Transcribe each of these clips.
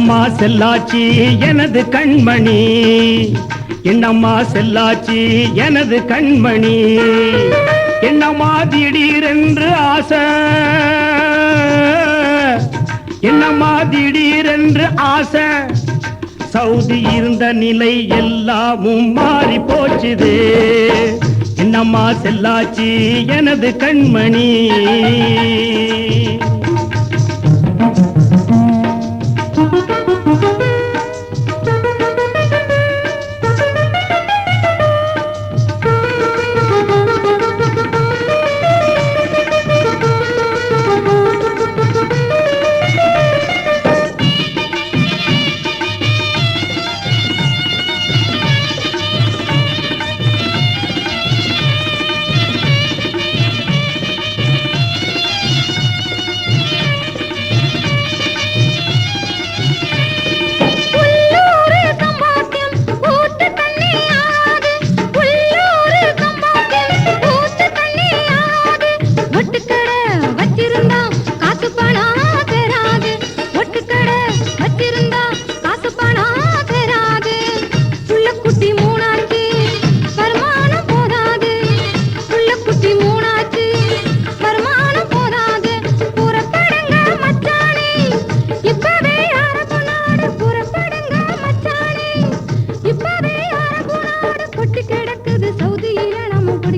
என்னம்மா செல்லாச்சி எனது கண்மணி? என்னம்மா செல்லாச்சி எனது கண்மணி? என்னம்மா திடீரென்று ஆசை? என்னம்மா திடீரென்று ஆசை? சவுதி இருந்த நிலை எல்லாமும் மாறி போச்சுது. என்னம்மா செல்லாச்சி எனது கண்மணி?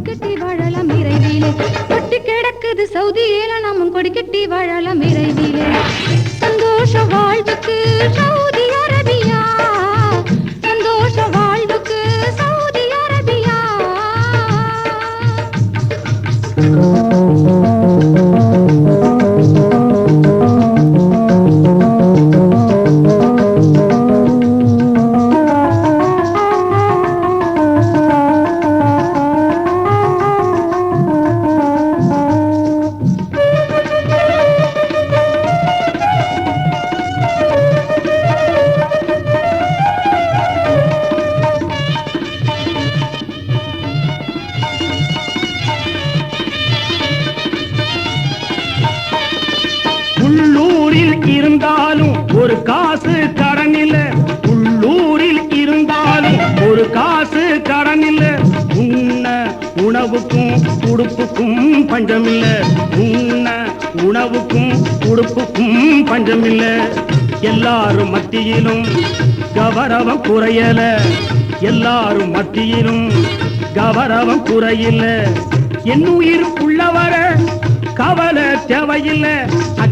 கொடிக்கட்டி வாழலாம் இறைவிலே. கொட்டி கிடக்குது சவுதியில நாமும் கொடிக்கட்டி வாழலாம் இறைவிலே. இருந்தாலும் ஒரு காசு கடனில்ல உள்ளூரில் இருந்தாலும் ஒரு காசு கடனில்ல உண்ண உணவுக்கும் உடுப்புக்கும் பஞ்சமில்ல உண்ண உணவுக்கும் உடுப்புக்கும் பஞ்சமில்ல எல்லாரும் மத்தியிலும் கௌரவம் குறையல. எல்லாரும் மத்தியிலும் கௌரவம் குறையில்ல. என் உயிர் உள்ளவர கவலை தேவையில்லை.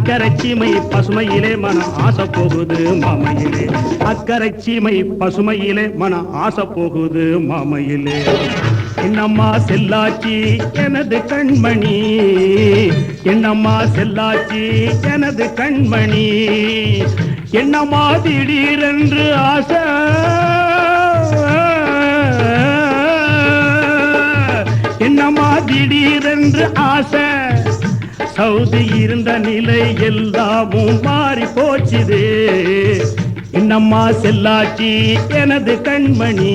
அக்கரைச்சிமை பசுமையிலே மன ஆசை போகுது மாமையிலே. அக்கரைச்சிமை பசுமையிலே மன ஆசை போகுது மாமையிலே. என்னம்மா செல்லாச்சி எனது கண்மணி? என்னம்மா செல்லாச்சி எனது கண்மணி? என்னம்மா திடீரென்று ஆசை? என்னம்மா திடீரென்று ஆசை? சவுதி இருந்த நிலை எல்லாமும் மாறி போச்சுது. என்னம்மா செல்லாச்சி எனது கண்மணி.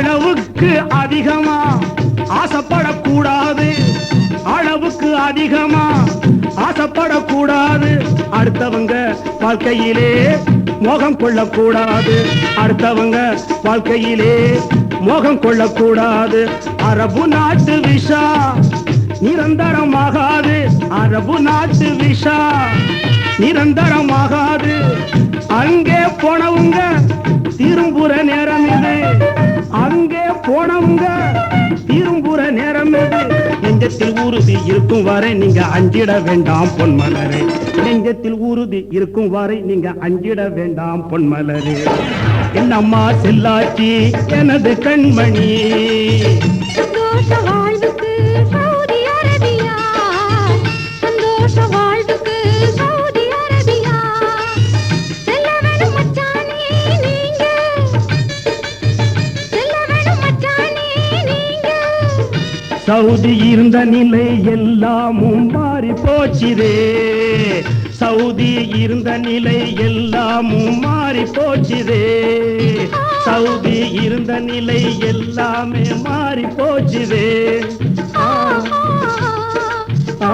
அளவுக்கு அதிகமா? ஆசைப்படக்கூடாது. அளவுக்கு அதிகமா? ஆசைப்படக்கூடாது. அடுத்தவங்க வாழ்க்கையிலே மோகம் கொள்ளக்கூடாது. அடுத்தவங்க வாழ்க்கையிலே மோகம் கொள்ளக்கூடாது. அரபு நாட்டு விஷா நிரந்தரமாகாது. அரபு நாட்டு விஷா நிரந்தரமாகாது. அங்கே போனவங்க நெஞ்சத்தில் உறுதி இருக்கும் வரை நீங்க அஞ்சிட வேண்டாம் பொன்மலரே நெஞ்சத்தில் உறுதி இருக்கும் வரை நீங்க அஞ்சிட வேண்டாம் பொன்மலரே என்னம்மா செல்லாச்சி எனது கண்மணி. சவுதி இருந்த நிலை எல்லாமும் மாறி போச்சிரே சவுதி இருந்த நிலை எல்லாமும் மாறி போச்சிரே சவுதி இருந்த நிலை எல்லாமே மாறி போச்சிரே ஆ.